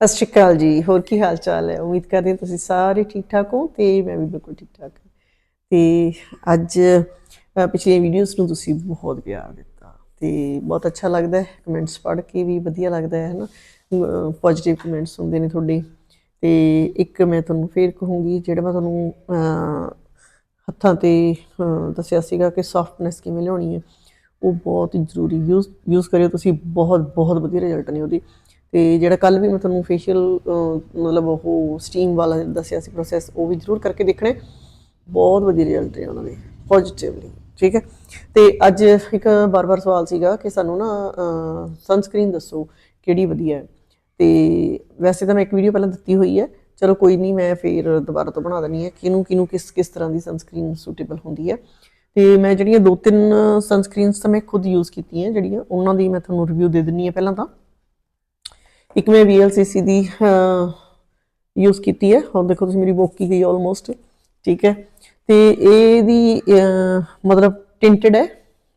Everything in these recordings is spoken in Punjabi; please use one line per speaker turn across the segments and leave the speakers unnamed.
ਸਤਿ ਸ਼੍ਰੀ ਅਕਾਲ ਜੀ, ਹੋਰ ਕੀ ਹਾਲ ਚਾਲ ਹੈ? ਉਮੀਦ ਕਰਦੇ ਹਾਂ ਤੁਸੀਂ ਸਾਰੇ ਠੀਕ ਠਾਕ ਹੋ ਤੇ ਮੈਂ ਵੀ ਬਿਲਕੁਲ ਠੀਕ ਠਾਕ ਹਾਂ। ਤੇ ਅੱਜ ਪਿਛਲੀਆਂ ਵੀਡੀਓਜ਼ ਨੂੰ ਤੁਸੀਂ ਬਹੁਤ ਪਿਆਰ ਦਿੱਤਾ ਤੇ ਬਹੁਤ ਅੱਛਾ ਲੱਗਦਾ ਹੈ। ਕਮੈਂਟਸ ਪੜ੍ਹ ਕੇ ਵੀ ਵਧੀਆ ਲੱਗਦਾ ਹੈ ਨਾ ਪੋਜ਼ਿਟਿਵ ਕਮੈਂਟਸ ਹੁੰਦੇ ਨੇ ਤੁਹਾਡੇ। ਤੇ ਇੱਕ ਮੈਂ ਤੁਹਾਨੂੰ ਫੇਰ ਕਹੂੰਗੀ, ਜਿਹੜਾ ਮੈਂ ਤੁਹਾਨੂੰ ਹੱਥਾਂ ਤੇ ਦੱਸਿਆ ਸੀਗਾ ਕਿ ਸੌਫਟਨੈਸ ਕਿਵੇਂ ਲਿਆਉਣੀ ਹੈ, ਉਹ ਬਹੁਤ ਜ਼ਰੂਰੀ ਯੂਜ਼ ਯੂਜ਼ ਕਰਿਓ। ਤੁਸੀਂ ਬਹੁਤ ਬਹੁਤ ਵਧੀਆ ਰਿਜ਼ਲਟ ਨੇ ਉਹਦੇ। ਤੇ ਜਿਹੜਾ ਕੱਲ ਵੀ ਮੈਂ ਤੁਹਾਨੂੰ ਫੇਸ਼ੀਅਲ ਮਤਲਬ ਉਹ ਸਟੀਮ ਵਾਲਾ ਦੱਸਿਆ ਸੀ ਪ੍ਰੋਸੈਸ ਉਹ ਵੀ ਜ਼ਰੂਰ ਕਰਕੇ ਦੇਖਣਾ ਬਹੁਤ ਵਧੀਆ ਰਿਜ਼ਲਟ ਨੇ ਉਹਨਾਂ ਦੇ ਪੋਜ਼ਿਟਿਵਲੀ ਠੀਕ ਹੈ। ਤੇ ਅੱਜ ਇੱਕ ਬਾਰ-ਬਾਰ ਸਵਾਲ ਸੀਗਾ ਕਿ ਸਾਨੂੰ ਨਾ ਸਨਸਕ੍ਰੀਨ ਦੱਸੋ ਕਿਹੜੀ ਵਧੀਆ ਹੈ। ਤੇ ਵੈਸੇ ਤਾਂ ਮੈਂ ਇੱਕ ਵੀਡੀਓ ਪਹਿਲਾਂ ਦਿੱਤੀ ਹੋਈ ਹੈ। ਚਲੋ ਕੋਈ ਨਹੀਂ, ਮੈਂ ਫੇਰ ਦੁਬਾਰਾ ਤੋਂ ਬਣਾ ਦਣੀ ਹੈ ਕਿਹਨੂੰ ਕਿਹਨੂੰ ਕਿਸ ਕਿਸ ਤਰ੍ਹਾਂ ਦੀ ਸਨਸਕ੍ਰੀਨ ਸੂਟੇਬਲ ਹੁੰਦੀ ਹੈ। ਤੇ ਮੈਂ ਜਿਹੜੀਆਂ ਦੋ ਤਿੰਨ ਸਨਸਕ੍ਰੀਨਸ ਤਾਂ ਮੈਂ ਖੁਦ ਯੂਜ਼ ਕੀਤੀਆਂ ਜਿਹੜੀਆਂ, ਉਹਨਾਂ ਦੀ ਮੈਂ ਤੁਹਾਨੂੰ ਰਿਵਿਊ ਦੇ ਦਿੰਨੀ ਹੈ ਪਹਿਲਾਂ ਤਾਂ। ਇੱਕ ਮੈਂ VLCC ਦੀ ਯੂਜ਼ ਕੀਤੀ ਹੈ। ਹੁਣ ਦੇਖੋ ਤੁਸੀਂ ਮੇਰੀ ਬੋਕੀ ਗਈ ਆਲਮੋਸਟ ਠੀਕ ਹੈ। ਤੇ ਇਹਦੀ ਅਹ, ਮਤਲਬ ਟਿੰਟਡ ਹੈ।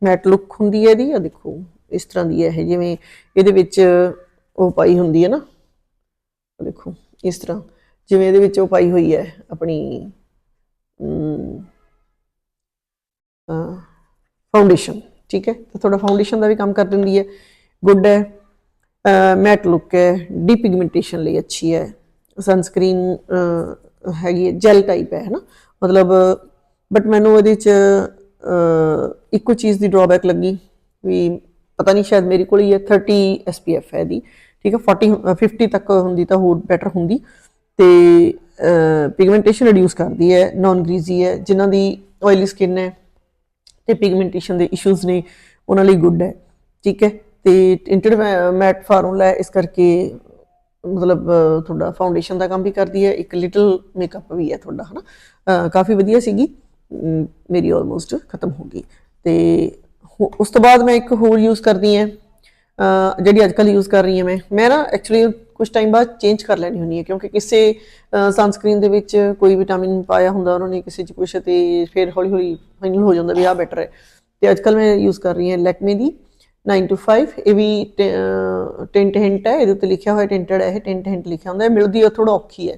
ਮੈਟ ਲੁੱਕ ਹੁੰਦੀ ਹੈ ਇਹਦੀ। ਆ ਦੇਖੋ ਇਸ ਤਰ੍ਹਾਂ ਦੀ ਹੈ ਇਹ ਜਿਵੇਂ ਇਹਦੇ ਵਿੱਚ ਉਹ ਪਾਈ ਹੁੰਦੀ ਹੈ ਨਾ। ਦੇਖੋ ਇਸ ਤਰ੍ਹਾਂ ਜਿਵੇਂ ਇਹਦੇ ਵਿੱਚ ਉਹ ਪਾਈ ਹੋਈ ਹੈ ਆਪਣੀ ਫਾਊਂਡੇਸ਼ਨ ਠੀਕ ਹੈ। ਤਾਂ ਥੋੜਾ ਫਾਊਂਡੇਸ਼ਨ ਦਾ ਵੀ ਕੰਮ ਕਰ ਦਿੰਦੀ ਹੈ। ਗੁੱਡ ਹੈ। ਮੈਟ ਲੁੱਕ ਹੈ ਡੀ ਪਿਗਮੈਂਟੇਸ਼ਨ ਲਈ ਅੱਛੀ ਹੈ ਸਨਸਕ੍ਰੀਨ ਹੈਗੀ ਹੈ ਜੈਲ ਟਾਈਪ ਹੈ ਨਾ ਮਤਲਬ ਬਟ ਮੈਨੂੰ ਇਹਦੇ ਚ ਇੱਕੋ ਚੀਜ਼ ਦੀ ਡਰਾਬੈਕ ਲੱਗੀ ਵੀ ਪਤਾ ਨਹੀਂ, ਸ਼ਾਇਦ ਮੇਰੇ ਕੋਲ ਹੀ ਹੈ 30 SPF ਹੈ ਦੀ ਠੀਕ ਹੈ? 40 ਅਹ 50 ਤੱਕ ਹੁੰਦੀ ਤਾਂ ਹੋਰ ਬੈਟਰ ਹੁੰਦੀ ਤੇ ਪਿਗਮੈਂਟੇਸ਼ਨ ਰਿਡਿਊਸ ਕਰਦੀ ਹੈ ਨਾਨ ਗ੍ਰੀਜ਼ੀ ਹੈ, ਜਿਨ੍ਹਾਂ ਦੀ ਆਇਲੀ ਸਕਿਨ ਹੈ ਤੇ ਪਿਗਮੈਂਟੇਸ਼ਨ ਦੇ ਇਸ਼ੂਜ਼ ਨੇ, ਉਹਨਾਂ ਲਈ ਗੁੱਡ ਹੈ, ਠੀਕ ਹੈ? ਤੇ ਟਿੰਟਡ ਮੈਟ ਫਾਰਮੂਲਾ ਹੈ ਇਸ ਕਰਕੇ ਮਤਲਬ ਤੁਹਾਡਾ ਫਾਊਂਡੇਸ਼ਨ ਦਾ ਕੰਮ ਵੀ ਕਰਦੀ ਹੈ ਇੱਕ ਲਿਟਲ ਮੇਕਅਪ ਵੀ ਹੈ ਤੁਹਾਡਾ ਹਨਾ? ਅਹ, ਕਾਫੀ ਵਧੀਆ ਸੀਗੀ। ਮੇਰੀ ਆਲਮੋਸਟ ਖਤਮ ਹੋ ਗਈ। ਤੇ ਉਸ ਤੋਂ ਬਾਅਦ ਮੈਂ ਇੱਕ ਹੋਰ ਯੂਜ਼ ਕਰਦੀ ਹਾਂ। ਜਿਹੜੀ ਅੱਜ ਕੱਲ੍ਹ ਯੂਜ਼ ਕਰ ਰਹੀ ਹਾਂ ਮੈਂ। ਮੈਂ ਨਾ ਐਕਚੁਅਲੀ ਕੁਝ ਟਾਈਮ ਬਾਅਦ ਚੇਂਜ ਕਰ ਲੈਣੀ ਹੁੰਦੀ ਹੈ ਕਿਉਂਕਿ ਕਿਸੇ ਸਨਸਕ੍ਰੀਨ ਦੇ ਵਿੱਚ ਕੋਈ ਵਿਟਾਮਿਨ ਪਾਇਆ ਹੁੰਦਾ ਉਹਨਾਂ ਨੇ ਕਿਸੇ ਚ ਕੁਛ ਤੇ ਫਿਰ ਹੌਲੀ ਹੌਲੀ ਫਾਈਨਲ ਹੋ ਜਾਂਦਾ ਵੀ ਆਹ ਬੈਟਰ ਹੈ। ਤੇ ਅੱਜ ਕੱਲ੍ਹ ਮੈਂ ਯੂਜ਼ ਕਰ ਰਹੀ ਹਾਂ ਲੈਕਮੇ ਦੀ। 9 to 5 ਇਹ ਵੀ ਟਿੰਟ ਹਿੰਟ ਹੈ, ਇਹਦੇ ਉੱਤੇ ਲਿਖਿਆ ਹੋਇਆ ਟਿੰਟਡ ਹੈ, ਇਹ ਟਿੰਟ ਹਿੰਟ ਲਿਖਿਆ ਹੁੰਦਾ ਹੈ, ਮਿਲਦੀ ਉਹ ਥੋੜਾ ਔਖੀ ਹੈ,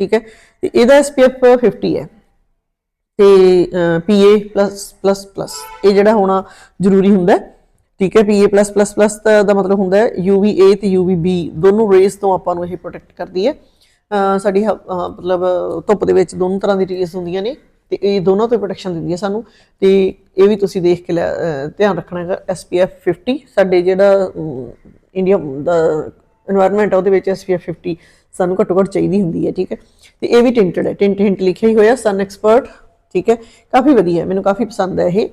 ਠੀਕ ਹੈ, ਤੇ ਇਹਦਾ SPF 50 ਹੈ, ਤੇ PA+++ ਇਹ ਜਿਹੜਾ ਹੋਣਾ ਜ਼ਰੂਰੀ ਹੁੰਦਾ ਹੈ, ਠੀਕ ਹੈ PA+++ ਦਾ ਦਾ ਮਤਲਬ ਹੁੰਦਾ ਹੈ UVA ਤੇ UVB ਦੋਨੋਂ ਰੇਜ਼ ਤੋਂ ਆਪਾਂ ਨੂੰ ਇਹ ਪ੍ਰੋਟੈਕਟ ਕਰਦੀ ਹੈ ਸਾਡੀ ਹ- ਮਤਲਬ ਧੁੱਪ ਦੇ ਵਿੱਚ ਦੋਨੋਂ ਤਰ੍ਹਾਂ ਦੀ ਰੇਜ਼ ਹੁੰਦੀਆਂ ਨੇ ਤੇ ਇਹ ਦੋਨਾਂ ਤੋਂ ਪ੍ਰੋਟੈਕਸ਼ਨ ਦਿੰਦੀ ਹੈ ਸਾਨੂੰ। ਤੇ ਇਹ ਵੀ ਤੁਸੀਂ ਦੇਖ ਕੇ ਧਿਆਨ ਰੱਖਣਾ ਹੈਗਾ SPF 50 ਸਾਡੇ ਜਿਹੜਾ ਇੰਡੀਆ ਦਾ এনवायरमेंट ਆ ਉਹਦੇ ਵਿੱਚ SPF 50 ਸਾਨੂੰ ਘੱਟੋ ਘੱਟ ਚਾਹੀਦੀ ਹੁੰਦੀ ਹੈ, ਠੀਕ ਹੈ? ਤੇ ਇਹ ਵੀ ਟਿੰਟਡ ਹੈ ਟਿੰਟ ਹਿੰਟ ਲਿਖਿਆ ਹੀ ਹੋਇਆ ਸਨ ਐਕਸਪਰਟ ਠੀਕ ਹੈ? ਕਾਫੀ ਵਧੀਆ ਮੈਨੂੰ ਕਾਫੀ ਪਸੰਦ ਹੈ ਇਹ।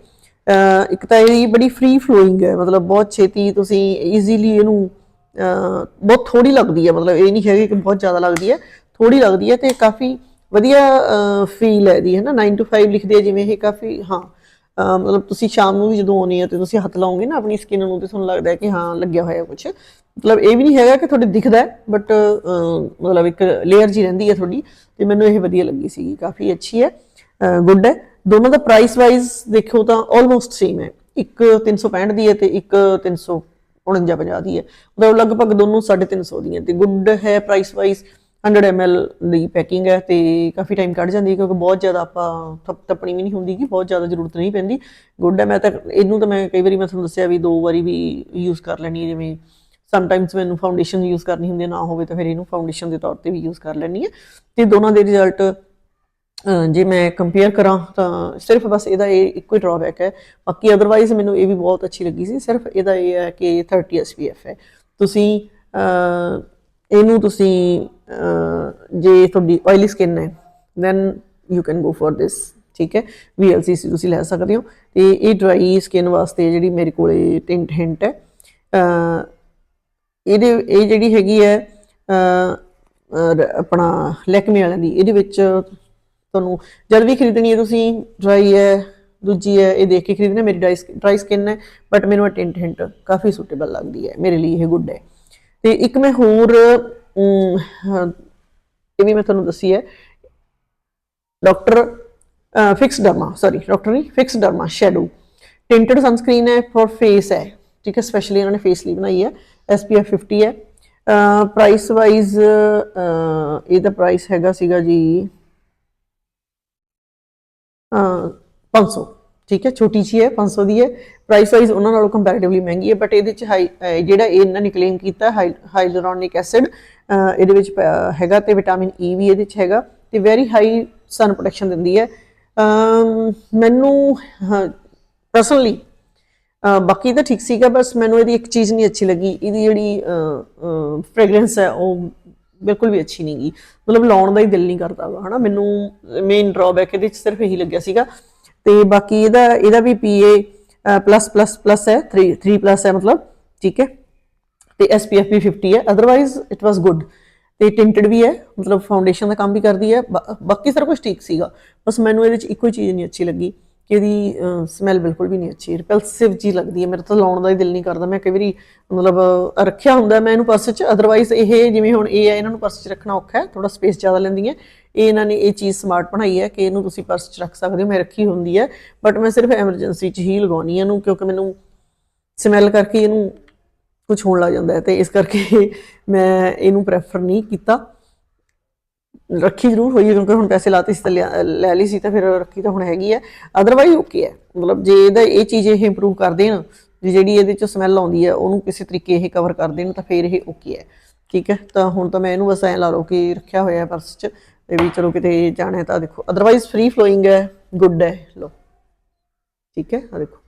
ਇੱਕ ਤਾਂ ਇਹ ਬੜੀ ਫ੍ਰੀ ਫਲੋਇੰਗ ਹੈ, ਮਤਲਬ ਬਹੁਤ ਛੇਤੀ ਤੁਸੀਂ ਈਜ਼ੀਲੀ ਇਹਨੂੰ ਬਹੁਤ ਥੋੜੀ ਲੱਗਦੀ ਹੈ, ਮਤਲਬ ਇਹ ਨਹੀਂ ਹੈਗੀ ਕਿ ਬਹੁਤ ਜ਼ਿਆਦਾ ਲੱਗਦੀ ਹੈ ਥੋੜੀ ਲੱਗਦੀ ਹੈ ਤੇ ਕਾਫੀ ਵਧੀਆ ਫੀਲ ਹੈ ਦੀ ਹੈ ਨਾ? 9 ਟੂ 5 ਲਿਖਦੇ ਆ, ਜਿਵੇਂ ਇਹ ਕਾਫੀ, ਹਾਂ ਮਤਲਬ ਤੁਸੀਂ ਸ਼ਾਮ ਨੂੰ ਵੀ ਜਦੋਂ ਆਉਣੀ ਹੈ ਤੇ ਤੁਸੀਂ ਹੱਥ ਲਾਓਗੇ ਨਾ ਆਪਣੀ ਸਕਿਨ ਨੂੰ ਤੇ ਤੁਹਾਨੂੰ ਲੱਗਦਾ ਹੈ ਕਿ ਹਾਂ, ਲੱਗਿਆ ਹੋਇਆ ਕੁਝ ਮਤਲਬ ਇਹ ਵੀ ਨਹੀਂ ਹੈਗਾ ਕਿ ਤੁਹਾਡੇ ਦਿਖਦਾ ਹੈ ਬਟ ਮਤਲਬ ਇੱਕ ਲੇਅਰ ਜੀ ਰਹਿੰਦੀ ਹੈ ਤੁਹਾਡੀ ਤੇ ਮੈਨੂੰ ਇਹ ਵਧੀਆ ਲੱਗੀ ਸੀਗੀ, ਕਾਫੀ ਅੱਛੀ ਹੈ ਗੁੱਡ ਹੈ। ਦੋਨੋਂ ਦਾ ਪ੍ਰਾਈਸ ਵਾਈਜ਼ ਦੇਖੋ ਤਾਂ ਆਲਮੋਸਟ ਸੇਮ ਹੈ। ਇੱਕ 365 ਦੀ ਹੈ ਤੇ ਇੱਕ 349 50 ਦੀ ਹੈ। ਮਤਲਬ ਲਗਭਗ ਦੋਨੋਂ 350 ਹੈ ਤੇ ਗੁੱਡ ਹੈ ਪ੍ਰਾਈਸ ਵਾਈਜ਼ 100 ml ਦੀ ਪੈਕਿੰਗ ਹੈ ਤੇ ਕਾਫੀ ਟਾਈਮ ਕੱਢ ਜਾਂਦੀ ਹੈ ਕਿਉਂਕਿ ਬਹੁਤ ਜ਼ਿਆਦਾ ਆਪਾਂ ਥਪ ਤੱਪਣੀ ਵੀ ਨਹੀਂ ਹੁੰਦੀ ਕਿ ਬਹੁਤ ਜ਼ਿਆਦਾ ਜ਼ਰੂਰਤ ਨਹੀਂ ਪੈਂਦੀ। ਗੁੱਡ ਹੈ, ਮੈਂ ਤਾਂ ਇਹਨੂੰ ਤਾਂ ਮੈਂ ਕਈ ਵਾਰੀ ਮੈਂ ਤੁਹਾਨੂੰ ਦੱਸਿਆ ਵੀ ਦੋ ਵਾਰੀ ਵੀ ਯੂਜ਼ ਕਰ ਲੈਣੀ ਹੈ, ਜਿਵੇਂ ਸਮਟਾਈਮਸ ਮੈਨੂੰ ਫਾਊਂਡੇਸ਼ਨ ਯੂਜ਼ ਕਰਨੀ ਹੁੰਦੀ ਹੈ, ਨਾ ਹੋਵੇ ਤਾਂ ਫਿਰ ਇਹਨੂੰ ਫਾਊਂਡੇਸ਼ਨ ਦੇ ਤੌਰ ਤੇ ਵੀ ਯੂਜ਼ ਕਰ ਲੈਣੀ ਹੈ। ਤੇ ਦੋਨਾਂ ਦੇ ਰਿਜ਼ਲਟ ਜੇ ਮੈਂ ਕੰਪੇਅਰ ਕਰਾਂ ਤਾਂ ਸਿਰਫ ਬਸ ਇਹਦਾ ਇਹ ਇੱਕੋ ਹੀ ਡਰਾਬੈਕ ਹੈ। ਬਾਕੀ ਅਦਰਵਾਈਜ਼ ਮੈਨੂੰ ਇਹ ਵੀ ਬਹੁਤ ਅੱਛੀ ਲੱਗੀ ਸੀ, ਸਿਰਫ ਇਹਦਾ ਇਹ ਹੈ ਕਿ 30 SPF ਹੈ। ਤੁਸੀਂ ਇਹਨੂੰ ਤੁਸੀਂ ਜੇ ਤੁਹਾਡੀ ਆਇਲੀ ਸਕਿਨ ਹੈ then you can go for this ਠੀਕ ਹੈ? VLCC ਤੁਸੀਂ ਲੈ ਸਕਦੇ ਹੋ। ਤੇ ਇਹ ਡਰਾਈ ਸਕਿਨ ਵਾਸਤੇ ਜਿਹੜੀ ਮੇਰੇ ਕੋਲੇ ਟਿੰਟ ਹਿੰਟ ਹੈ ਇਹਦੇ, ਇਹ ਜਿਹੜੀ ਹੈਗੀ ਹੈ ਆਪਣਾ ਲੈਕਮੇ ਵਾਲਿਆਂ ਦੀ, ਇਹਦੇ ਵਿੱਚ ਤੁਹਾਨੂੰ ਜਦ ਵੀ ਖਰੀਦਣੀ ਹੈ ਤੁਸੀਂ ਡਰਾਈ ਹੈ, ਦੂਜੀ ਹੈ, ਇਹ ਦੇਖ ਕੇ ਖਰੀਦਣਾ ਮੇਰੀ ਡਰਾਈ ਡਰਾਈ ਸਕਿਨ ਹੈ ਬਟ ਮੈਨੂੰ ਇਹ ਟਿੰਟ ਹਿੰਟ ਕਾਫੀ ਸੂਟੇਬਲ ਲੱਗਦੀ ਹੈ, ਮੇਰੇ ਲਈ ਇਹ ਗੁੱਡ ਹੈ। ਤੇ ਇੱਕ ਮੈਂ ਹੋਰ ਇਹ ਵੀ ਮੈਂ ਤੁਹਾਨੂੰ ਦੱਸੀ ਹੈ। Doctor fix derma sorry doctor ਨਹੀਂ fix derma shadow tinted sunscreen ਹੈ ਫॉर ਫੇਸ ਹੈ, ਠੀਕ ਹੈ ਸਪੈਸ਼ਲੀ ਇਹਨਾਂ ਨੇ ਫੇਸ ਲਈ ਬਣਾਈ ਹੈ SPF 50 ਹੈ। ਪ੍ਰਾਈਸ ਵਾਈਜ਼ ਇਹਦਾ ਪ੍ਰਾਈਸ ਹੈਗਾ ਸੀਗਾ ਜੀ ਅਹ 500 ਠੀਕ ਹੈ, ਛੋਟੀ ਜੀ ਹੈ 500 ਦੀ ਹੈ। ਪ੍ਰਾਈਸ ਵਾਈਜ਼ ਉਹਨਾਂ ਨਾਲੋਂ ਕੰਪੈਰੀਟਿਵਲੀ ਮਹਿੰਗੀ ਹੈ ਬਟ ਇਹਦੇ ਚ ਹਾਈ ਜਿਹੜਾ ਇਹ ਇਹਨਾਂ ਨੇ ਕਲੇਮ ਕੀਤਾ ਹਾਈਲੂਰੋਨਿਕ ਐਸਿਡ ਇਹਦੇ ਵਿੱਚ ਪ- ਹੈਗਾ ਤੇ ਵਿਟਾਮਿਨ ਈ e ਵੀ ਇਹਦੇ ਚ ਹੈਗਾ ਤੇ ਵੈਰੀ ਹਾਈ ਸਨ ਪ੍ਰੋਟੈਕਸ਼ਨ ਦਿੰਦੀ ਹੈ। ਮੈਨੂੰ ਪਰਸਨਲੀ ਬਾਕੀ ਤਾਂ ਠੀਕ ਸੀਗਾ, ਬਸ ਮੈਨੂੰ ਇਹਦੀ ਇੱਕ ਚੀਜ਼ ਨਹੀਂ ਅੱਛੀ ਲੱਗੀ। ਇਹਦੀ ਜਿਹੜੀ ਫ੍ਰੈਗਰੈਂਸ ਹੈ, ਉਹ ਬਿਲਕੁਲ ਵੀ ਅੱਛੀ ਨਹੀਂ ਗਈ ਮਤਲਬ ਲਾਉਣ ਦਾ ਹੀ ਦਿਲ ਨਹੀਂ ਕਰਦਾ ਵਾ ਹਨਾ। ਮੈਨੂੰ ਮੇਨ ਡਰਾਬੈਕ ਇਹਦੇ ਚ ਸਿਰਫ ਇਹੀ ਲੱਗਿਆ ਸੀਗਾ। ਤੇ ਬਾਕੀ ਇਹਦਾ ਇਹਦਾ ਵੀ ਪੀਏ ਪਲੱਸ ਪਲੱਸ ਪਲੱਸ ਹੈ 3 3 ਪਲੱਸ ਹੈ ਮਤਲਬ, ਠੀਕ ਹੈ? ਤੇ SPF ਵੀ 50 ਹੈ ਅਦਰਵਾਈਜ਼ ਇਟ ਵਾਸ ਗੁੱਡ ਤੇ ਟਿੰਟਡ ਵੀ ਹੈ, ਮਤਲਬ ਫਾਊਂਡੇਸ਼ਨ ਦਾ ਕੰਮ ਵੀ ਕਰਦੀ ਹੈ ਬਾਕੀ ਸਾਰਾ ਕੁਝ ਠੀਕ ਸੀਗਾ। ਬਸ ਮੈਨੂੰ ਇਹਦੇ ਚ ਇੱਕੋ ਹੀ ਚੀਜ਼ ਨਹੀਂ ਅੱਛੀ ਲੱਗੀ, ਕਿ ਇਹਦੀ ਸਮੈਲ ਬਿਲਕੁਲ ਵੀ ਨਹੀਂ ਅੱਛੀ ਰਿਪੈਲਸਿਵ ਜੀ ਲੱਗਦੀ ਹੈ, ਮੇਰੇ ਤਾਂ ਲਾਉਣ ਦਾ ਹੀ ਦਿਲ ਨਹੀਂ ਕਰਦਾ। ਮੈਂ ਕਈ ਵਾਰੀ, ਮਤਲਬ, ਰੱਖਿਆ ਹੁੰਦਾ ਮੈਂ ਇਹਨੂੰ ਪਰਸ 'ਚ ਅਦਰਵਾਈਜ਼ ਇਹ ਜਿਵੇਂ ਹੁਣ ਇਹ ਹੈ, ਇਹਨਾਂ ਨੂੰ ਪਰਸ 'ਚ ਰੱਖਣਾ ਔਖਾ ਹੈ ਥੋੜਾ ਸਪੇਸ ਜ਼ਿਆਦਾ ਲੈਂਦੀ ਹੈ। ਇਹ ਇਹਨਾਂ ਨੇ ਇਹ ਚੀਜ਼ ਸਮਾਰਟ ਬਣਾਈ ਹੈ ਕਿ ਇਹਨੂੰ ਤੁਸੀਂ ਪਰਸ 'ਚ ਰੱਖ ਸਕਦੇ ਹੋ, ਮੈਂ ਰੱਖੀ ਹੁੰਦੀ ਹੈ ਬਟ ਮੈਂ ਸਿਰਫ ਐਮਰਜੈਂਸੀ 'ਚ ਹੀ ਲਗਾਉਣੀ ਇਹਨੂੰ ਕਿਉਂਕਿ ਮੈਨੂੰ ਸਮੈਲ ਕਰਕੇ ਇਹਨੂੰ ਕੁਝ ਹੋਣ ਲੱਗ ਜਾਂਦਾ ਹੈ ਤੇ ਇਸ ਕਰਕੇ ਮੈਂ ਇਹਨੂੰ ਪ੍ਰੈਫਰ ਨਹੀਂ ਕੀਤਾ। ਰੱਖੀ ਜ਼ਰੂਰ ਹੋਈ ਹੈ ਕਿਉਂਕਿ ਹੁਣ ਪੈਸੇ ਲਾਤੇ ਸੀ ਤਾਂ ਲਿਆ- ਲੈ ਲਈ ਸੀ ਤਾਂ ਫਿਰ ਰੱਖੀ ਤਾਂ ਹੁਣ ਹੈਗੀ ਹੈ। ਅਦਰਵਾਈਜ਼ ਓਕੇ ਹੈ। ਮਤਲਬ ਜੇ ਇਹਦਾ ਇਹ ਚੀਜ਼ ਇਹ ਇੰਪਰੂਵ ਕਰ ਦੇਣ ਜੇ ਜਿਹੜੀ ਇਹਦੇ ਚ ਸਮੈਲ ਆਉਂਦੀ ਹੈ, ਉਹਨੂੰ ਕਿਸੇ ਤਰੀਕੇ ਇਹ ਕਵਰ ਕਰ ਦੇਣ ਤਾਂ ਫਿਰ ਇਹ ਓਕੇ ਹੈ। ਠੀਕ ਹੈ? ਤਾਂ ਹੁਣ ਤਾਂ ਮੈਂ ਇਹਨੂੰ ਬਸ ਐਂ ਲਾ ਲਓ ਕਿ ਰੱਖਿਆ ਹੋਇਆ ਹੈ ਪਰਸ 'ਚ। ਤੇ ਵੀ ਚਲੋ ਕਿਤੇ ਜਾਣਾ ਹੈ ਤਾਂ ਦੇਖੋ ਅਦਰਵਾਈਜ਼ ਫ੍ਰੀ ਫਲੋਇੰਗ ਹੈ ਗੁੱਡ ਹੈ ਲੋ ਠੀਕ ਹੈ ਆ ਦੇਖੋ।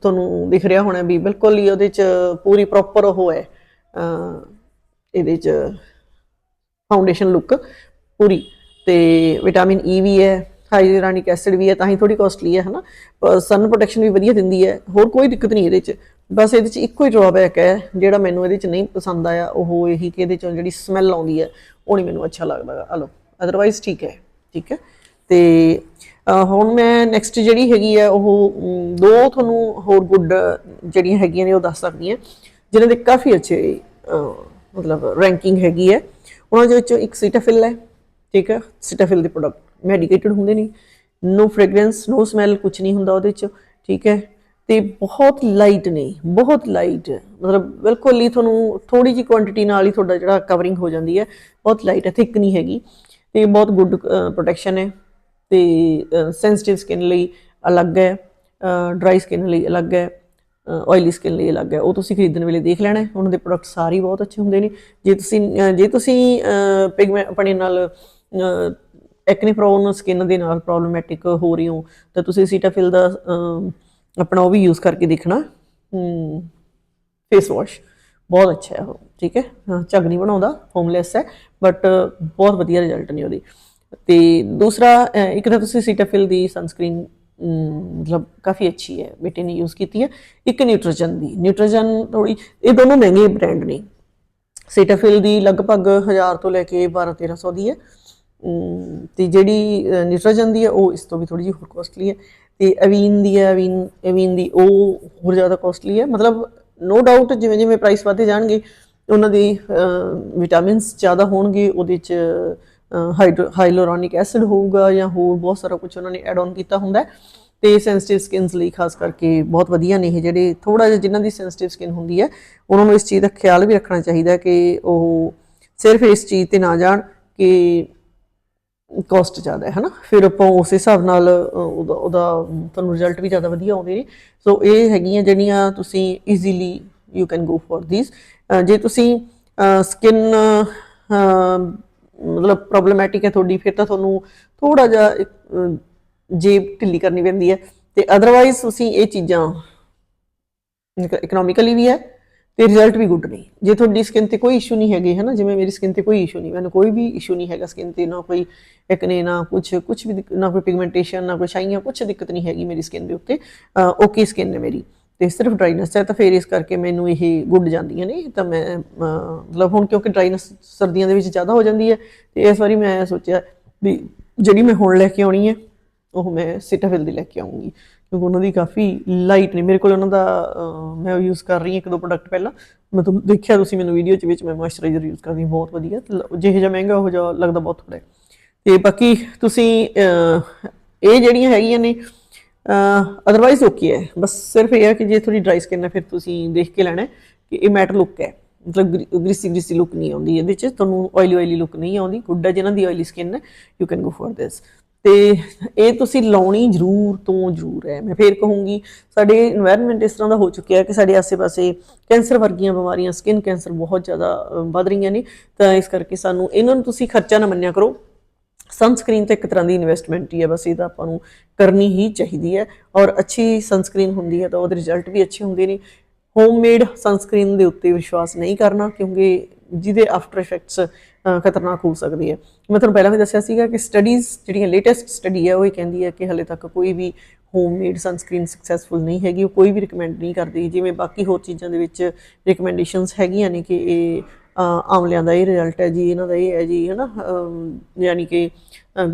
ਤੁਹਾਨੂੰ ਦਿਖ ਰਿਹਾ ਹੋਣਾ ਵੀ ਬਿਲਕੁਲ ਹੀ ਉਹਦੇ ਚ ਪੂਰੀ ਪ੍ਰੋਪਰ ਉਹ ਹੈ। ਇਹਦੇ ਚ ਫਾਊਂਡੇਸ਼ਨ ਲੁੱਕ ਪੂਰੀ। ਤੇ ਵਿਟਾਮਿਨ ਈ e ਵੀ ਹੈ ਹਾਈਲੂਰਾਨਿਕ ਐਸਿਡ ਵੀ ਹੈ, ਤਾਂ ਹੀ ਥੋੜੀ ਕਾਸਟਲੀ ਹੈ, ਹਨਾ? ਸਨ ਪ੍ਰੋਟੈਕਸ਼ਨ ਵੀ ਵਧੀਆ ਦਿੰਦੀ ਹੈ, ਹੋਰ ਕੋਈ ਦਿੱਕਤ ਨਹੀਂ ਇਹਦੇ ਚ। ਬਸ ਇਹਦੇ ਚ ਇੱਕੋ ਹੀ ਡਰਾਬੈਕ ਹੈ, ਜਿਹੜਾ ਮੈਨੂੰ ਇਹਦੇ ਚ ਨਹੀਂ ਪਸੰਦ ਆਇਆ, ਉਹ ਇਹੀ ਕਿ ਇਹਦੇ ਚੋਂ ਜਿਹੜੀ ਸਮੈਲ ਆਉਂਦੀ ਹੈ, ਉਹ ਨਹੀਂ ਮੈਨੂੰ ਅੱਛਾ ਲੱਗਦਾ ਹਲੋ ਅਦਰਵਾਈਜ਼ ਠੀਕ ਹੈ ਠੀਕ ਹੈ। ਤੇ ਹੁਣ ਮੈਂ ਨੈਕਸਟ ਜਿਹੜੀ ਹੈਗੀ ਹੈ, ਉਹ ਦੋ ਤੁਹਾਨੂੰ ਹੋਰ ਗੁੱਡ ਜਿਹੜੀਆਂ ਹੈਗੀਆਂ ਨੇ ਉਹ ਦੱਸ ਸਕਦੀ ਹਾਂ, ਜਿਨ੍ਹਾਂ ਦੇ ਕਾਫੀ ਅੱਛੇ ਮਤਲਬ ਰੈਂਕਿੰਗ ਹੈਗੀ ਹੈ। ਉਹਨਾਂ ਦੇ ਵਿੱਚੋਂ ਇੱਕ ਸੀਟਾਫਿਲ ਹੈ, ਠੀਕ ਹੈ। ਸੀਟਾਫਿਲ ਦੇ ਪ੍ਰੋਡਕਟ ਮੈਡੀਕੇਟਡ ਹੁੰਦੇ ਨੇ। ਨੋ ਫ੍ਰੈਗਰੈਂਸ ਨੋ ਸਮੈਲ ਕੁਝ ਨਹੀਂ ਹੁੰਦਾ ਉਹਦੇ ਚ, ਠੀਕ ਹੈ। ਤੇ ਬਹੁਤ ਲਾਈਟ ਨੇ, ਬਹੁਤ ਲਾਈਟ ਮਤਲਬ ਬਿਲਕੁਲ ਹੀ ਤੁਹਾਨੂੰ ਥੋੜੀ ਜੀ ਕੁਆਂਟੀਟੀ ਨਾਲ ਹੀ ਤੁਹਾਡਾ ਜਿਹੜਾ ਕਵਰਿੰਗ ਹੋ ਜਾਂਦੀ ਹੈ, ਬਹੁਤ ਲਾਈਟ ਹੈ ਥਿਕ ਨਹੀਂ ਹੈਗੀ। ਤੇ ਬਹੁਤ ਗੁੱਡ ਪ੍ਰੋਟੈਕਸ਼ਨ ਹੈ। ਤੇ ਸੈਂਸਿਟਿਵ ਸਕਿਨ ਲਈ ਅਲੱਗ ਹੈ ਡਰਾਈ ਸਕਿਨ ਲਈ ਅਲੱਗ ਹੈ ਆਇਲੀ ਸਕਿਨ ਲਈ ਅਲੱਗ ਹੈ। ਉਹ ਤੁਸੀਂ ਖਰੀਦਣ ਵੇਲੇ ਦੇਖ ਲੈਣਾ ਉਹਨਾਂ ਦੇ ਪ੍ਰੋਡਕਟ ਸਾਰੇ ਬਹੁਤ ਅੱਛੇ ਹੁੰਦੇ ਨੇ। ਜੇ ਤੁਸੀਂ ਜੇ ਤੁਸੀਂ ਪਿਗਮੈਂਟ ਆਪਣੇ ਨਾਲ ਐਕਨੇ ਪ੍ਰੋਨ ਸਕਿਨ ਦੇ ਨਾਲ ਪ੍ਰੋਬਲਮੈਟਿਕ ਹੋ ਰਹੀ ਹੋ, ਤਾਂ ਤੁਸੀਂ ਸੀਟਾਫਿਲ ਦਾ ਆਪਣਾ ਉਹ ਵੀ ਯੂਜ਼ ਕਰਕੇ ਦੇਖਣਾ। ਫੇਸ ਵਾਸ਼ ਬਹੁਤ ਅੱਛਾ ਹੈ ਉਹ ਠੀਕ ਹੈ? ਹਾਂ, ਝੱਗ ਨਹੀਂ ਬਣਾਉਂਦਾ ਫੋਮਲੈਸ ਹੈ ਬਟ ਬਹੁਤ ਵਧੀਆ ਰਿਜ਼ਲਟ ਨੇ ਉਹਦੇ। ਤੇ ਦੂਸਰਾ ਇੱਕ ਤਾਂ ਤੁਸੀਂ ਸੀਟਾਫਿਲ ਦੀ ਸਨਸਕ੍ਰੀਨ ਮਤਲਬ ਕਾਫੀ ਅੱਛੀ ਹੈ ਬੇਟੇ ਨੇ ਯੂਜ਼ ਕੀਤੀ ਹੈ। ਇੱਕ ਨਿਊਟ੍ਰੀਜਨ ਦੀ। ਨਿਊਟ੍ਰੀਜਨ ਥੋੜੀ ਇਹ ਦੋਨੋਂ ਮਹਿੰਗੇ ਬ੍ਰਾਂਡ ਨੇ। ਸੀਟਾਫਿਲ ਦੀ ਲਗਭਗ 1000 ਤੋਂ ਲੈ ਕੇ 12 1300 ਦੀ ਹੈ। ਤੇ ਜਿਹੜੀ ਨਿਊਟ੍ਰੀਜਨ ਦੀ ਹੈ ਉਹ ਇਸ ਤੋਂ ਵੀ ਥੋੜੀ ਜਿਹੀ ਹੋਰ ਕੋਸਟਲੀ ਹੈ। ਤੇ ਅਵੀਨ ਦੀ ਹੈ, ਅਵੀਨ ਅਵੀਨ ਦੀ ਉਹ ਹੋਰ ਜ਼ਿਆਦਾ ਕੋਸਟਲੀ ਹੈ। ਮਤਲਬ ਨੋ ਡਾਊਟ ਜਿਵੇਂ ਜਿਵੇਂ ਪ੍ਰਾਈਸ ਵਧਦੇ ਜਾਣਗੇ, ਉਹਨਾਂ ਦੇ ਵਿਟਾਮਿਨਸ ਜ਼ਿਆਦਾ ਹੋਣਗੇ, ਉਹਦੇ ਚ ਹਾਈਲੋਰੋਨਿਕ ਐਸਿਡ ਹੋਊਗਾ ਜਾਂ ਹੋਰ ਬਹੁਤ ਸਾਰਾ ਕੁਝ ਉਹਨਾਂ ਨੇ ਐਡ ਆਨ ਕੀਤਾ ਹੁੰਦਾ ਹੈ। ਤੇ ਸੈਂਸਿਟਿਵ ਸਕਿਨਸ ਲਈ ਖਾਸ ਕਰਕੇ ਬਹੁਤ ਵਧੀਆ ਨੇ ਇਹ ਜਿਹੜੇ ਥੋੜਾ ਜਿਹਾ ਜਿਨ੍ਹਾਂ ਦੀ ਸੈਂਸਿਟਿਵ ਸਕਿਨ ਹੁੰਦੀ ਹੈ, ਉਹਨਾਂ ਨੂੰ ਇਸ ਚੀਜ਼ ਦਾ ਖਿਆਲ ਵੀ ਰੱਖਣਾ ਚਾਹੀਦਾ ਕਿ ਉਹ ਸਿਰਫ ਇਸ ਚੀਜ਼ ਤੇ ਨਾ ਜਾਣ ਕਿ ਕੋਸਟ ਜ਼ਿਆਦਾ ਹੈ, ਹਨਾ? ਫਿਰ ਆਪਾਂ ਉਸ ਹਿਸਾਬ ਨਾਲ ਉਹਦਾ ਉਹਦਾ ਤੁਹਾਨੂੰ ਰਿਜ਼ਲਟ ਵੀ ਜ਼ਿਆਦਾ ਵਧੀਆ ਆਉਂਦੇ ਨੇ। ਸੋ ਇਹ ਹੈਗੀਆਂ ਜਿਹੜੀਆਂ ਤੁਸੀਂ easily you can go for these ਜੇ ਤੁਸੀਂ ਸਕਿਨ ਮਤਲਬ ਪ੍ਰੋਬਲਮੈਟਿਕ ਹੈ ਤੁਹਾਡੀ, ਫਿਰ ਤਾਂ ਤੁਹਾਨੂੰ ਥੋੜਾ ਜਿਹਾ ਜੇਬ ਢਿੱਲੀ ਕਰਨੀ ਪੈਂਦੀ ਹੈ। ਤੇ ਅਦਰਵਾਈਜ਼ ਤੁਸੀਂ ਇਹ ਚੀਜ਼ਾਂ ਇਕਨੋਮਿਕਲੀ ਵੀ ਹੈ ਤੇ ਰਿਜ਼ਲਟ ਵੀ ਗੁੱਡ ਨੇ। ਜੇ ਤੁਹਾਡੀ ਸਕਿਨ ਤੇ ਕੋਈ ਇਸ਼ੂ ਨਹੀਂ ਹੈਗੇ ਹੈ ਨਾ ਜਿਵੇਂ ਮੇਰੀ ਸਕਿਨ ਤੇ ਕੋਈ ਇਸ਼ੂ ਨਹੀਂ, ਮੈਨੂੰ ਕੋਈ ਵੀ ਇਸ਼ੂ ਨਹੀਂ ਹੈਗਾ ਸਕਿਨ ਤੇ, ਨਾ ਕੋਈ ਐਕਨੇ ਨਾ ਕੁਝ ਕੁਝ ਵੀ ਦਿੱਕ- ਨਾ ਕੋਈ ਪਿਗਮੈਂਟੇਸ਼ਨ ਨਾ ਕੋਈ ਛਾਈਆਂ ਕੁਝ ਦਿੱਕਤ ਨਹੀਂ ਹੈਗੀ ਮੇਰੀ ਸਕਿਨ ਦੇ ਉੱਤੇ। ਓਕੇ ਸਕਿਨ ਹੈ ਮੇਰੀ। ਤੇ ਸਿਰਫ ਡਰਾਈਨੈਸ ਹੈ, ਤਾਂ ਫਿਰ ਇਸ ਕਰਕੇ ਮੈਨੂੰ ਇਹ ਗੁੱਡ ਜਾਂਦੀਆਂ ਨੇ, ਤਾਂ ਮੈਂ ਮਤਲਬ ਹੁਣ ਕਿਉਂਕਿ ਡਰਾਈਨੈਸ ਸਰਦੀਆਂ ਦੇ ਵਿੱਚ ਜ਼ਿਆਦਾ ਹੋ ਜਾਂਦੀ ਹੈ, ਤੇ ਇਸ ਵਾਰੀ ਮੈਂ ਸੋਚਿਆ ਵੀ ਜਿਹੜੀ ਮੈਂ ਹੁਣ ਲੈ ਕੇ ਆਉਣੀ ਹੈ, ਉਹ ਮੈਂ ਸਿਟਾਫਿਲ ਦੀ ਲੈ ਕੇ ਆਉਂਗੀ ਕਿਉਂਕਿ ਉਹਨਾਂ ਦੀ ਕਾਫੀ ਲਾਈਟ ਨੇ। ਮੇਰੇ ਕੋਲ ਉਹਨਾਂ ਦਾ ਅਹ, ਮੈਂ ਯੂਜ਼ ਕਰ ਰਹੀ ਹਾਂ ਇੱਕ ਦੋ ਪ੍ਰੋਡਕਟ ਪਹਿਲਾਂ। ਮੈਂ ਤੁਹਾਨੂੰ ਦੇਖਿਆ ਤੁਸੀਂ ਮੈਨੂੰ ਵੀਡੀਓ 'ਚ ਵਿੱਚ ਮੈਂ ਮੋਇਸਚਰਾਈਜ਼ਰ ਯੂਜ਼ ਕਰਦੀ ਹਾਂ ਬਹੁਤ ਵਧੀਆ। ਤੇ ਜਿਹੇ ਜਿਹਾ ਮਹਿੰਗਾ ਉਹ ਜਿਹਾ ਲੱਗਦਾ ਬਹੁਤ ਥੋੜਾ ਤੇ ਬਾਕੀ ਤੁਸੀਂ ਇਹ ਜਿਹੜੀਆਂ ਹੈਗੀਆਂ ਨੇ ਅਦਰਵਾਈਜ਼ ਓਕੇ ਹੈ। ਬਸ ਸਿਰਫ ਇਹ ਹੈ ਕਿ ਜੇ ਥੋੜੀ ਡਰਾਈ ਸਕਿਨ ਹੈ ਫਿਰ ਤੁਸੀਂ ਦੇਖ ਕੇ ਲੈਣਾ ਕਿ ਇਹ ਮੈਟ ਲੁੱਕ ਹੈ। ਮਤਲਬ ਗ੍ਰੀਸੀ ਗ੍ਰੀਸੀ ਲੁੱਕ ਨਹੀਂ ਆਉਂਦੀ ਇਹਦੇ ਚ। ਤੁਹਾਨੂੰ ਆਇਲੀ ਆਇਲੀ ਲੁੱਕ ਨਹੀਂ ਆਉਂਦੀ। ਗੁੱਡਾ ਜਿਹਨਾਂ ਦੀ ਆਇਲੀ ਸਕਿਨ ਹੈ you can go for this ਤੇ ਇਹ ਤੁਸੀਂ ਲਾਉਣੀ ਜ਼ਰੂਰ ਤੋਂ ਜ਼ਰੂਰ ਹੈ। ਮੈਂ ਫੇਰ ਕਹੂੰਗੀ, ਸਾਡੇ এনवायरमेंट ਇਸ ਤਰ੍ਹਾਂ ਦਾ ਹੋ ਚੁੱਕਿਆ ਕਿ ਸਾਡੇ ਆਸ-ਪਾਸੇ ਕੈਂਸਰ ਵਰਗੀਆਂ ਬਿਮਾਰੀਆਂ ਸਕਿਨ ਕੈਂਸਰ ਬਹੁਤ ਜ਼ਿਆਦਾ ਵੱਧ ਰਹੀਆਂ ਨੇ। ਤਾਂ ਇਸ ਕਰਕੇ ਸਾਨੂੰ ਇਹਨਾਂ ਨੂੰ ਤੁਸੀਂ ਖਰਚਾ ਨਾ ਮੰਨਿਆ ਕਰੋ। ਸਨਸਕ੍ਰੀਨ ਤੇ ਇੱਕ ਤਰ੍ਹਾਂ ਦੀ ਇਨਵੈਸਟਮੈਂਟ ਹੀ ਹੈ, ਬਸ ਇਹਦਾ ਆਪਾਂ ਨੂੰ ਕਰਨੀ ਹੀ ਚਾਹੀਦੀ ਹੈ। ਔਰ ਅੱਛੀ ਸਨਸਕ੍ਰੀਨ ਹੁੰਦੀ ਹੈ ਤਾਂ ਉਹਦੇ ਰਿਜ਼ਲਟ ਵੀ ਅੱਛੇ ਹੁੰਦੇ ਨੇ। ਹੋਮਮੇਡ ਸਨਸਕ੍ਰੀਨ ਦੇ ਉੱਤੇ ਵਿਸ਼ਵਾਸ ਨਹੀਂ ਕਰਨਾ, ਕਿਉਂਕਿ ਜਿਹਦੇ ਆਫਟਰ ਇਫੈਕਟਸ ਖਤਰਨਾਕ ਹੋ ਸਕਦੀ ਹੈ। ਮੈਂ ਤੁਹਾਨੂੰ ਪਹਿਲਾਂ ਵੀ ਦੱਸਿਆ ਸੀਗਾ ਕਿ ਸਟੱਡੀਜ਼ ਜਿਹੜੀਆਂ ਲੇਟੈਸਟ ਸਟੱਡੀ ਹੈ, ਉਹ ਇਹ ਕਹਿੰਦੀ ਹੈ ਕਿ ਹਲੇ ਤੱਕ ਕੋਈ ਵੀ ਹੋਮ ਮੇਡ ਸਨਸਕ੍ਰੀਨ ਸਕਸੈਸਫੁਲ ਨਹੀਂ ਹੈਗੀ। ਉਹ ਕੋਈ ਵੀ ਰეკਮੈਂਡ ਨਹੀਂ ਕਰਦੀ। ਜਿਵੇਂ ਬਾਕੀ ਹੋਰ ਚੀਜ਼ਾਂ ਦੇ ਵਿੱਚ ਰეკਮੈਂਡੇਸ਼ਨਸ ਹੈਗੀਆਂ ਨੇ ਕਿ ਇਹ ਆਮਲਿਆਂ ਦਾ ਇਹ ਰਿਜ਼ਲਟ ਹੈ ਜੀ, ਇਹਨਾਂ ਦਾ ਇਹ ਹੈ ਜੀ, ਹਨਾ? ਯਾਨੀ ਕਿ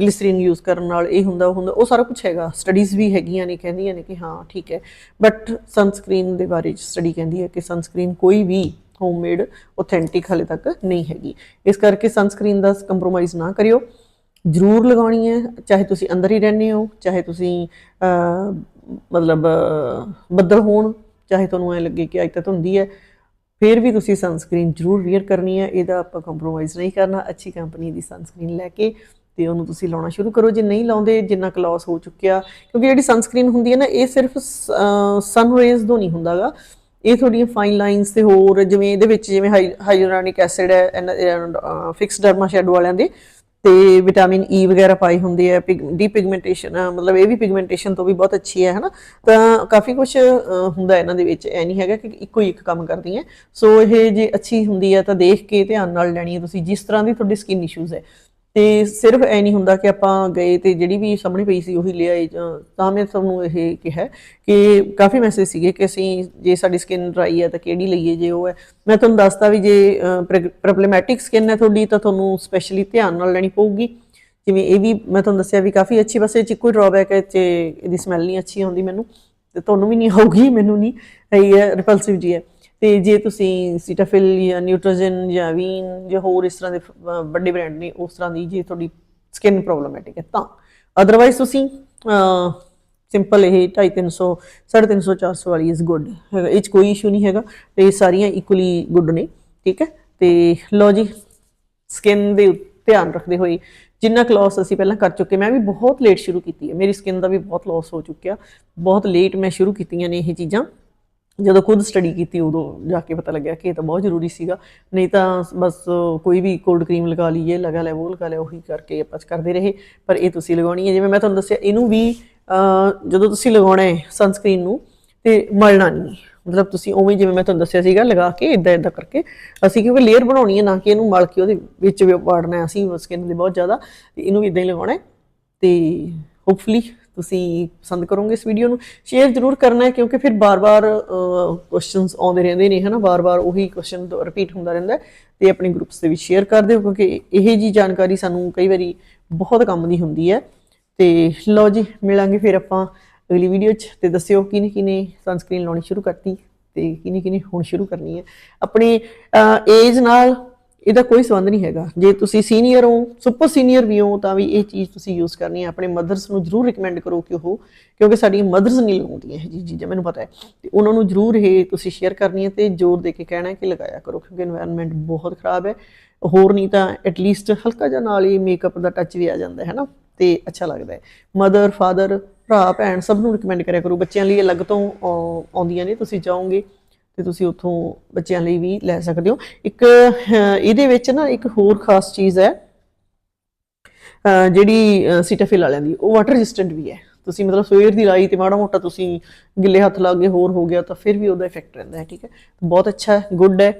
ਗਲਿਸਰੀਨ ਯੂਜ਼ ਕਰਨ ਨਾਲ ਇਹ ਹੁੰਦਾ, ਉਹ ਹੁੰਦਾ, ਉਹ ਸਾਰਾ ਕੁਝ ਹੈਗਾ। ਸਟੱਡੀਜ਼ ਵੀ ਹੈਗੀਆਂ ਨੇ, ਕਹਿੰਦੀਆਂ ਨੇ ਕਿ ਹਾਂ, ਠੀਕ ਹੈ। ਬਟ ਸਨਸਕ੍ਰੀਨ ਦੇ ਬਾਰੇ ਸਟੱਡੀ ਕਹਿੰਦੀ ਹੈ ਕਿ ਸਨਸਕ੍ਰੀਨ ਕੋਈ ਵੀ ਹੋਮਮੇਡ ਆਥੈਂਟਿਕ ਹਲੇ ਤੱਕ ਨਹੀਂ ਹੈਗੀ। ਇਸ ਕਰਕੇ ਸਨਸਕ੍ਰੀਨ ਦਾ ਕੰਪਰੋਮਾਈਜ਼ ਨਾ ਕਰਿਓ। ਜ਼ਰੂਰ ਲਗਾਉਣੀ ਹੈ, ਚਾਹੇ ਤੁਸੀਂ ਅੰਦਰ ਹੀ ਰਹਿੰਦੇ ਹੋ, ਚਾਹੇ ਤੁਸੀਂ ਮਤਲਬ ਬੱਦਲ ਹੋਣ, ਚਾਹੇ ਤੁਹਾਨੂੰ ਐ ਲੱਗੇ ਕਿ ਅੱਜ ਤਾਂ ਧੁੰਦੀ ਹੈ ਫਿਰ ਵੀ ਤੁਸੀਂ ਸਨਸਕ੍ਰੀਨ ਜ਼ਰੂਰ ਵੇਅਰ ਕਰਨੀ ਹੈ। ਇਹਦਾ ਆਪਾਂ ਕੰਪਰੋਮਾਈਜ਼ ਨਹੀਂ ਕਰਨਾ। ਅੱਛੀ ਕੰਪਨੀ ਦੀ ਸਨਸਕ੍ਰੀਨ ਲੈ ਕੇ ਤੇ ਉਹਨੂੰ ਤੁਸੀਂ ਲਾਉਣਾ ਸ਼ੁਰੂ ਕਰੋ। ਜੇ ਨਹੀਂ ਲਾਉਂਦੇ, ਜਿੰਨਾ ਕੁ ਲਾਸ ਹੋ ਚੁੱਕਿਆ, ਕਿਉਂਕਿ ਜਿਹੜੀ ਸਨਸਕ੍ਰੀਨ ਹੁੰਦੀ ਹੈ ਨਾ, ਇਹ ਸਿਰਫ ਸਨ ਰੇਜ਼ ਤੋਂ ਨਹੀਂ ਹੁੰਦਾਗਾ। ਇਹ ਤੁਹਾਡੀਆਂ ਫਾਈਨ ਲਾਈਨਸ ਤੇ ਹੋਰ ਜਿਵੇਂ ਇਹਦੇ ਵਿੱਚ ਜਿਵੇਂ ਹਾਈਲੂਰੋਨਿਕ ਐਸਿਡ ਹੈ ਫਿਕਸ ਡਰਮਾ ਸ਼ੈਡੋ ਵਾਲਿਆਂ ਦੇ, ਤੇ ਵਿਟਾਮਿਨ ਈ e ਵਗੈਰਾ ਪਾਏ ਹੁੰਦੇ ਆ ਡੀ ਪਿਗਮੈਂਟੇਸ਼ਨ ਮਤਲਬ ਇਹ ਵੀ ਪਿਗਮੈਂਟੇਸ਼ਨ ਤੋਂ ਵੀ ਬਹੁਤ ਅੱਛੀ ਹੈ, ਹਨਾ? ਤਾਂ ਕਾਫੀ ਕੁਝ ਹੁੰਦਾ ਇਹਨਾਂ ਦੇ ਵਿੱਚ ਐ ਨਹੀਂ ਹੈਗਾ ਕਿ ਇੱਕੋ ਹੀ ਇੱਕ ਕੰਮ ਕਰਦੀ ਹੈ। ਸੋ ਇਹ ਜੇ ਅੱਛੀ ਹੁੰਦੀ ਹੈ ਤਾਂ ਦੇਖ ਕੇ ਧਿਆਨ ਨਾਲ ਲੈਣੀ ਹੈ ਤੁਸੀਂ, ਜਿਸ ਤਰ੍ਹਾਂ ਦੀ ਤੁਹਾਡੀ ਸਕਿਨ ਇਸ਼ੂਜ਼ ਹੈ। ਤੇ ਸਿਰਫ ਐ ਨਹੀਂ ਹੁੰਦਾ ਕਿ ਆਪਾਂ ਗਏ ਤੇ ਜਿਹੜੀ ਵੀ ਸਾਹਮਣੇ ਪਈ ਸੀ ਉਹੀ ਲਿਆਏ ਜਾਂ- ਤਾਂ ਮੈਂ ਤੁਹਾਨੂੰ ਇਹ ਕਿਹਾ ਕਿ ਕਾਫੀ ਮੈਸੇਜ ਸੀਗੇ ਕਿ ਅਸੀਂ ਜੇ ਸਾਡੀ ਸਕਿਨ ਡਰਾਈ ਹੈ ਤਾਂ ਕਿਹੜੀ ਲਈਏ ਜੇ ਉਹ ਹੈ। ਮੈਂ ਤੁਹਾਨੂੰ ਦੱਸਦਾ ਵੀ ਜੇ ਪ੍ਰੋਬਲਮੈਟਿਕ ਸਕਿਨ ਹੈ ਤੁਹਾਡੀ ਤਾਂ ਤੁਹਾਨੂੰ ਸਪੈਸ਼ਲੀ ਧਿਆਨ ਨਾਲ ਲੈਣੀ ਪਊਗੀ। ਜਿਵੇਂ ਇਹ ਵੀ ਮੈਂ ਤੁਹਾਨੂੰ ਦੱਸਿਆ ਵੀ ਕਾਫੀ ਅੱਛੀ, ਬਸ ਇਹ ਚ ਕੋਈ ਡਰਾਬੈਕ ਹੈ ਤੇ ਇਹਦੀ ਸਮੈਲ ਨਹੀਂ ਅੱਛੀ ਆਉਂਦੀ ਮੈਨੂੰ ਤੇ ਤੁਹਾਨੂੰ ਵੀ ਨਹੀਂ ਆਊਗੀ, ਮੈਨੂੰ ਨਹੀਂ। ਇਹ ਹੈ ਰਿਪਲਸਿਵ ਜੀ ਹੈ। ਤੇ ਜੇ ਤੁਸੀਂ ਸੀਟਾਫਿਲ ਜਾਂ ਨਿਊਟ੍ਰੋਜਨ ਜਾਂ ਵੀਨ ਜਾਂ ਹੋਰ ਇਸ ਤਰ੍ਹਾਂ ਦੇ ਵੱਡੇ ਬ੍ਰਾਂਡ ਨੇ, ਉਸ ਤਰ੍ਹਾਂ ਦੀ ਜੇ ਤੁਹਾਡੀ ਸਕਿਨ ਪ੍ਰੋਬਲਮੈਟਿਕ ਹੈ, ਤਾਂ ਅਦਰਵਾਈਜ਼ ਤੁਸੀਂ ਸਿੰਪਲ ਇਹ 250 350 400 ਵਾਲੀ ਇਜ਼ ਗੁੱਡ ਹੈਗਾ। ਇਹ 'ਚ ਕੋਈ ਇਸ਼ੂ ਨਹੀਂ ਹੈਗਾ ਤੇ ਇਹ ਸਾਰੀਆਂ ਇਕੁਅਲੀ ਗੁੱਡ ਨੇ, ਠੀਕ ਹੈ? ਤੇ ਲੋ ਜੀ ਸਕਿਨ ਦੇ ਉੱਤੇ ਧਿਆਨ ਰੱਖਦੇ ਹੋਏ ਜਿੰਨਾ ਕਲੋਸ ਅਸੀਂ ਪਹਿਲਾਂ ਕਰ ਚੁੱਕੇ, ਮੈਂ ਵੀ ਬਹੁਤ ਲੇਟ ਸ਼ੁਰੂ ਕੀਤੀ ਹੈ। ਮੇਰੀ ਸਕਿਨ ਦਾ ਵੀ ਬਹੁਤ ਲਾਸ ਹੋ ਚੁੱਕਿਆ। ਬਹੁਤ ਲੇਟ ਮੈਂ ਸ਼ੁਰੂ ਕੀਤੀਆਂ ਨੇ ਇਹ ਚੀਜ਼ਾਂ। ਜਦੋਂ ਖੁਦ ਸਟੱਡੀ ਕੀਤੀ ਉਦੋਂ ਜਾ ਕੇ ਪਤਾ ਲੱਗਿਆ ਕਿ ਇਹ ਤਾਂ ਬਹੁਤ ਜ਼ਰੂਰੀ ਸੀਗਾ। ਨਹੀਂ ਤਾਂ ਬਸ ਕੋਈ ਵੀ ਕੋਲਡ ਕਰੀਮ ਲਗਾ ਲਈਏ, ਲਗਾ ਲੈ, ਉਹ ਲਗਾ ਲੈ, ਉਹੀ ਕਰਕੇ ਆਪਾਂ ਕਰਦੇ ਰਹੇ। ਪਰ ਇਹ ਤੁਸੀਂ ਲਗਾਉਣੀ ਹੈ। ਜਿਵੇਂ ਮੈਂ ਤੁਹਾਨੂੰ ਦੱਸਿਆ, ਇਹਨੂੰ ਵੀ ਜਦੋਂ ਤੁਸੀਂ ਲਗਾਉਣਾ ਹੈ ਸਨਸਕ੍ਰੀਨ ਨੂੰ, ਤੇ ਮਲਣਾ ਨਹੀਂ ਮਤਲਬ ਤੁਸੀਂ ਉਵੇਂ ਜਿਵੇਂ ਮੈਂ ਤੁਹਾਨੂੰ ਦੱਸਿਆ ਸੀਗਾ, ਲਗਾ ਕੇ ਇਦਾਂ ਇਦਾਂ ਕਰਕੇ ਅਸੀਂ ਕਿਉਂਕਿ ਲੇਅਰ ਬਣਾਉਣੀ ਹੈ, ਨਾ ਕਿ ਇਹਨੂੰ ਮਲ ਕੇ ਉਹਦੇ ਵਿੱਚ ਵੀ ਵਾੜਨਾ ਹੈ। ਅਸੀਂ ਸਕਿਨ ਦੇ ਬਹੁਤ ਜ਼ਿਆਦਾ ਇਹਨੂੰ ਵੀ ਇਦਾਂ ਹੀ ਲਗਾਉਣਾ ਹੈ। ਤੇ ਹੋਪਫੁਲੀ ਤੁਸੀਂ ਪਸੰਦ ਕਰੋਗੇ ਇਸ ਵੀਡੀਓ ਨੂੰ। ਸ਼ੇਅਰ ਜ਼ਰੂਰ ਕਰਨਾ ਹੈ ਕਿਉਂਕਿ ਫਿਰ ਬਾਰ-ਬਾਰ ਕੁਐਸਚਨਸ ਆਉਂਦੇ ਰਹਿੰਦੇ ਨੇ, ਹਨਾ? ਬਾਰ-ਬਾਰ ਉਹੀ ਕੁਐਸਚਨ ਰਿਪੀਟ ਹੁੰਦਾ ਰਹਿੰਦਾ ਹੈ ਤੇ ਆਪਣੇ ਗਰੁੱਪਸ ਦੇ ਵਿੱਚ ਸ਼ੇਅਰ ਕਰ ਦਿਓ ਕਿਉਂਕਿ ਇਹ ਜੀ ਜਾਣਕਾਰੀ ਸਾਨੂੰ ਕਈ ਵਾਰੀ ਬਹੁਤ ਕੰਮ ਦੀ ਹੁੰਦੀ ਹੈ। ਤੇ ਲਓ ਜੀ, ਮਿਲਾਂਗੇ ਫਿਰ ਆਪਾਂ ਅਗਲੀ ਵੀਡੀਓ 'ਚ ਤੇ ਦੱਸਿਓ ਕਿਨੇ ਕਿਨੇ ਸਨਸਕ੍ਰੀਨ ਲਾਉਣੀ ਸ਼ੁਰੂ ਕਰਤੀ ਤੇ ਕਿਨੇ ਕਿਨੇ ਹੁਣ ਸ਼ੁਰੂ ਕਰਨੀ ਹੈ। ਆਪਣੀ ਏਜ ਨਾਲ ਇਹਦਾ ਕੋਈ ਸੰਬੰਧ ਨਹੀਂ ਹੈਗਾ। ਜੇ ਤੁਸੀਂ ਸੀਨੀਅਰ ਹੋ ਸੁਪਰ ਸੀਨੀਅਰ ਵੀ ਹੋ, ਤਾਂ ਵੀ ਇਹ ਚੀਜ਼ ਤੁਸੀਂ ਯੂਜ਼ ਕਰਨੀ ਹੈ। ਆਪਣੇ ਮਦਰਸ ਨੂੰ ਜਰੂਰ ਰეკਮੈਂਡ ਕਰੋ ਕਿ ਉਹ, ਕਿਉਂਕਿ ਸਾਡੀਆਂ ਮਦਰਸ ਨਹੀਂ ਲਗਾਉਂਦੀਆਂ ਇਹ ਜੀ ਚੀਜ਼ਾਂ ਮੈਨੂੰ ਪਤਾ ਹੈ। ਤੇ ਉਹਨਾਂ ਨੂੰ ਜਰੂਰ ਇਹ ਤੁਸੀਂ ਸ਼ੇਅਰ ਕਰਨੀ ਹੈ ਤੇ ਜ਼ੋਰ ਦੇ ਕੇ ਕਹਿਣਾ ਕਿ ਲਗਾਇਆ ਕਰੋ, ਕਿਉਂਕਿ এনवायरमेंट ਬਹੁਤ ਖਰਾਬ ਹੈ। ਹੋਰ ਨਹੀਂ ਤਾਂ ਐਟ ਲੀਸਟ ਹਲਕਾ ਜਿਹਾ ਨਾਲ ਹੀ ਮੇਕਅਪ ਦਾ ਟੱਚ ਵੀ ਆ ਜਾਂਦਾ, ਹੈ ਨਾ? ਤੇ ਅੱਛਾ ਲੱਗਦਾ ਹੈ। ਮਦਰ ਫਾਦਰ ਭਰਾ, ਭੈਣ ਸਭ ਨੂੰ ਰეკਮੈਂਡ ਕਰਿਆ ਕਰੋ। ਬੱਚਿਆਂ ਲਈ ਅਲੱਗ ਤੋਂ ਆਉਂਦੀਆਂ ਨੇ, ਤੁਸੀਂ ਜਾਓਗੇ। ਤੇ ਤੁਸੀਂ ਉੱਥੋਂ ਬੱਚਿਆਂ ਲਈ ਵੀ ਲੈ ਸਕਦੇ ਹੋ। ਇੱਕ ਇਹਦੇ ਵਿੱਚ ਨਾ ਇੱਕ ਹੋਰ ਖਾਸ ਚੀਜ਼ ਹੈ ਜਿਹੜੀ ਸੀਟਾਫਿਲ ਵਾਲਿਆਂ ਦੀ, ਉਹ ਵਾਟਰ ਰੈਜ਼ਿਸਟੈਂਟ ਵੀ ਹੈ। ਤੁਸੀਂ ਮਤਲਬ ਸਵੇਰ ਦੀ ਲਾਈ ਤੇ ਮਾੜਾ ਮੋਟਾ ਤੁਸੀਂ ਗਿੱਲੇ ਹੱਥ ਲਾ ਕੇ ਹੋਰ ਹੋ ਗਿਆ ਤਾਂ ਫਿਰ ਵੀ ਉਹਦਾ ਇਫੈਕਟ ਰਹਿੰਦਾ ਹੈ, ਠੀਕ ਹੈ? ਬਹੁਤ ਅੱਛਾ ਹੈ ਗੁੱਡ ਹੈ।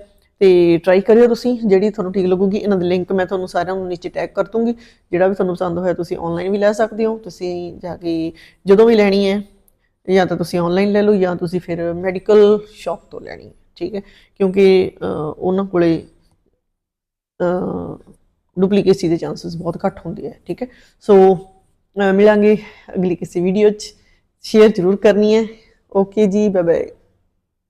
ਤੇ ਟਰਾਈ ਕਰਿਓ ਤੁਸੀਂ, ਜਿਹੜੀ ਤੁਹਾਨੂੰ ਠੀਕ ਲੱਗੂਗੀ, ਇਹਨਾਂ ਦੇ ਲਿੰਕ ਮੈਂ ਤੁਹਾਨੂੰ ਸਾਰਿਆਂ ਨੂੰ ਨੀਚੇ ਟੈਗ ਕਰ ਦੂੰਗੀ। ਜਿਹੜਾ ਵੀ ਤੁਹਾਨੂੰ ਪਸੰਦ ਹੋਇਆ ਤੁਸੀਂ ਆਨਲਾਈਨ ਵੀ ਲੈ ਸਕਦੇ ਹੋ। ਤੁਸੀਂ ਜਾ ਕੇ ਜਦੋਂ ਵੀ ਲੈਣੀ ਹੈ ਜਾਂ ਤਾਂ ਤੁਸੀਂ ਆਨਲਾਈਨ ਲੈ ਲਓ ਜਾਂ ਤੁਸੀਂ ਫਿਰ ਮੈਡੀਕਲ ਸ਼ਾਪ ਤੋਂ ਲੈਣੀ ਹੈ, ਠੀਕ ਹੈ? ਕਿਉਂਕਿ ਉਹਨਾਂ ਕੋਲੇ ਡੁਪਲੀਕੇਸੀ ਦੇ ਚਾਂਸਸ ਬਹੁਤ ਘੱਟ ਹੁੰਦੇ ਆ ਠੀਕ ਹੈ? ਸੋ ਮਿਲਾਂਗੇ ਅਗਲੀ ਕਿਸੇ ਵੀਡੀਓ 'ਚ। ਸ਼ੇਅਰ ਜ਼ਰੂਰ ਕਰਨੀ ਹੈ। ਓਕੇ ਜੀ ਬਾਏ ਬਾਏ